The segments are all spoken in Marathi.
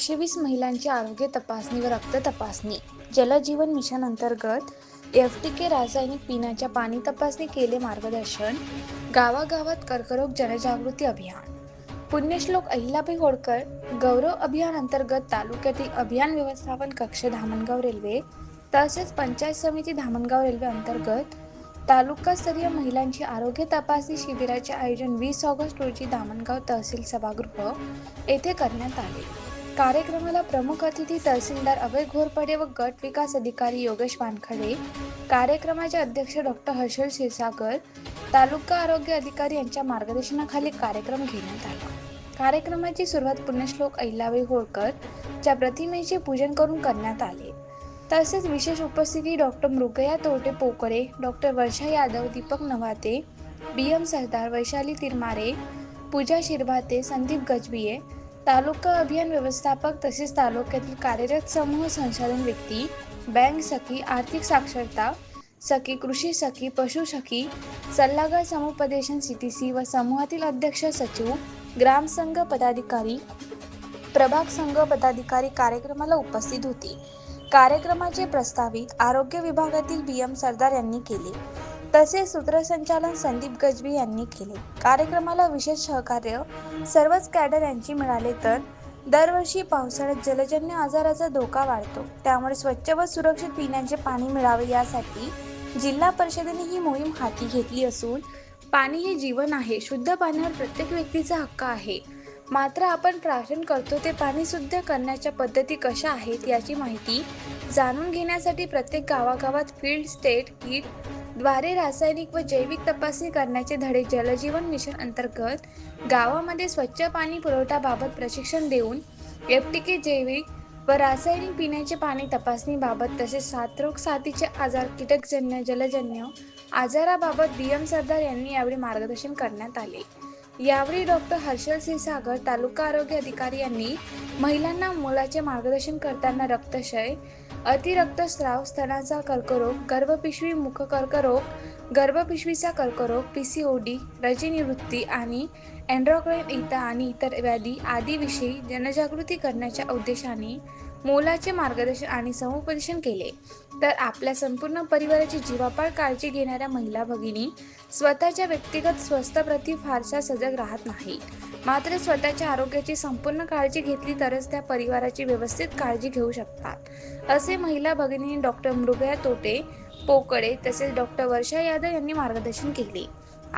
एकशे वीस महिलांची आरोग्य तपासणी व रक्त तपासणी. जलजीवन मिशन अंतर्गत एफ टी के रासायनिक पिण्याच्या पाणी तपासणी केले मार्गदर्शन. गावागावात कर्करोग जनजागृती अभियान. पुण्यश्लोक अहिलाबाई होळकर गौरव अभियान अंतर्गत तालुक्यातील अभियान व्यवस्थापन कक्ष धामणगाव रेल्वे तसेच पंचायत समिती धामणगाव रेल्वे अंतर्गत तालुकास्तरीय महिलांची आरोग्य तपासणी शिबिराचे आयोजन वीस ऑगस्ट रोजी धामणगाव तहसील सभागृह येथे करण्यात आले. कार्यक्रमाला प्रमुख अतिथी तहसीलदार अभय घोरपडे व गट विकास अधिकारी योगेश वानखडे कार्यक्रमाचे अध्यक्ष डॉक्टर हर्षल क्षीरसागर तालुका आरोग्य अधिकारी यांच्या मार्गदर्शनाखाली कार्यक्रम घेण्यात आला. कार्यक्रमाची सुरुवात पुण्यश्लोक अहिल्याबाई होळकर च्या प्रतिमेचे पूजन करून करण्यात आले. तसेच विशेष उपस्थिती doctor Mrugaya Tote Pokale doctor Varsha Yadav Deepak Navate B M Sardar Vaishali Tirmare Pooja Shirbhate Sandeep Gajbiye taluka अभियान व्यवस्थापक तसेच तालुक्यातील कार्यरत समूह संचालन व्यक्ती बँक सखी आर्थिक साक्षरता सखी कृषी सखी पशु सखी सल्लागार समुपदेशन सी टी सी व समूहातील अध्यक्ष सचिव ग्रामसंघ पदाधिकारी प्रभाग संघ पदाधिकारी कार्यक्रमाला उपस्थित होते. कार्यक्रमाचे प्रस्तावित आरोग्य विभागातील बी एम सरदार यांनी केले. तसेच सूत्रसंचालन संदीप गजबी यांनी केले. कार्यक्रमाला विशेष सहकार्य सर्वच कॅडर यांची मिळाले तर दरवर्षी पावसाळ्यात जलजन्य आजाराचा धोका वाढतो. त्यामुळे स्वच्छ व सुरक्षित पिण्याचे पाणी मिळावे यासाठी जिल्हा परिषदेने ही मोहीम हाती घेतली असून पाणी हे जीवन आहे. शुद्ध पाण्यावर प्रत्येक व्यक्तीचा हक्क आहे. मात्र आपण प्राशन करतो ते पाणी शुद्ध करण्याच्या पद्धती कशा आहेत याची माहिती जाणून घेण्यासाठी प्रत्येक गावागावात फील्ड स्टेट किट द्वारे रासायनिक व जैविक तपासणी करण्याचे धडे जलजीवन मिशन अंतर्गत गावामध्ये स्वच्छ पाणी पुरवठाबाबत प्रशिक्षण देऊन एफ टी के जैविक व रासायनिक पिण्याचे पाणी तपासणीबाबत तसेच साथरोग साथीचे आजार कीटकजन्य जलजन्य आजाराबाबत बी एम सरदार यांनी यावेळी मार्गदर्शन करण्यात आले. यावेळी डॉक्टर हर्षल सिंहसागर तालुका आरोग्य अधिकारी यांनी महिलांना मुलाचे मार्गदर्शन करताना रक्तक्षय अतिरक्तस्राव स्तनाचा कर्करोग गर्भपिशवी मुख कर्करोग गर्भपिशवीचा कर्करोग पी सी ओ डी रजनिवृत्ती आणि अँड्रोक्राईन इतर आणि इतर व्याधी आदीविषयी जनजागृती करण्याच्या उद्देशाने मोलाचे मार्गदर्शन आणि समुपदेशन केले. तर आपल्या संपूर्ण परिवाराची जीवापाड काळजी घेणाऱ्या महिला भगिनी स्वतःच्या व्यक्तिगत स्वस्थप्रती फारशा सजग राहत नाही. मात्र स्वतःच्या आरोग्याची संपूर्ण काळजी घेतली तरच त्या परिवाराची व्यवस्थित काळजी घेऊ शकतात. असे महिला भगिनी डॉक्टर मृगया तोटे पोकडे तसेच डॉक्टर वर्षा यादव यांनी मार्गदर्शन केले.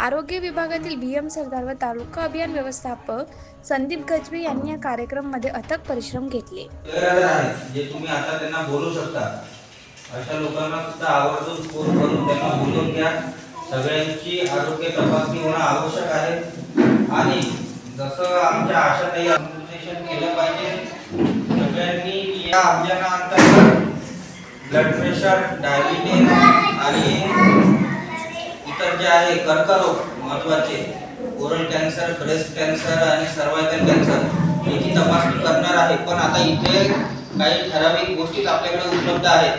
आरोग्य विभागातील बी एम सरदार व तालुका अभियान व्यवस्थापक संदीप गजबे यांनी या कार्यक्रमामध्ये अथक परिश्रम घेतले. जे तुम्ही आता त्यांना बोलू शकता. अशा लोकांना सुद्धा आवर्जून फोन करून त्यांना बोलून घ्या. सगळ्यांची आरोग्य तपासणी होणं आवश्यक आहे. आणि जसं आमच्या आशा अनुदेशन केलं पाहिजे सगळ्यांनी या अभियानाअंतर्गत ब्लड प्रेशर डायबिटीज आणि इतर जे आहे कर्करोग महत्त्वाचे ओरल कॅन्सर ब्रेस्ट कॅन्सर आणि सर्वायकल कॅन्सर याची तपासणी करणार आहे. पण आता इथे काही ठराविक गोष्टी आपल्याकडे उपलब्ध आहेत.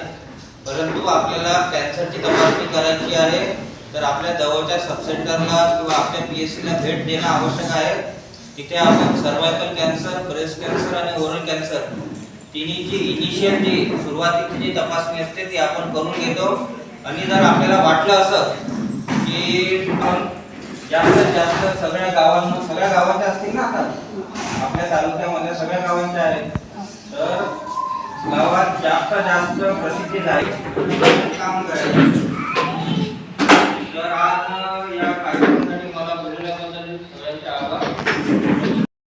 परंतु आपल्याला कॅन्सरची तपासणी करायची आहे. तर आपल्या जवळच्या सबसेंटरला किंवा आपल्या पी एस सीला भेट देणं आवश्यक आहे. तिथे आपण सर्वायकल कॅन्सर ब्रेस्ट कॅन्सर आणि ओरल कॅन्सर तिन्ही जी इनिशियल जी सुरुवातीची जी तपासणी असते ती आपण करून घेतो. आणि जर आपल्याला वाटलं असं की आपण जास्तीत जास्त सगळ्या गावांना सगळ्या गावांच्या असतील ना आता आपल्या तालुक्यामध्ये सगळ्या गावांच्या आहेत तर गावात जास्त जास्त प्रसिद्धी जाईल काम करायचं.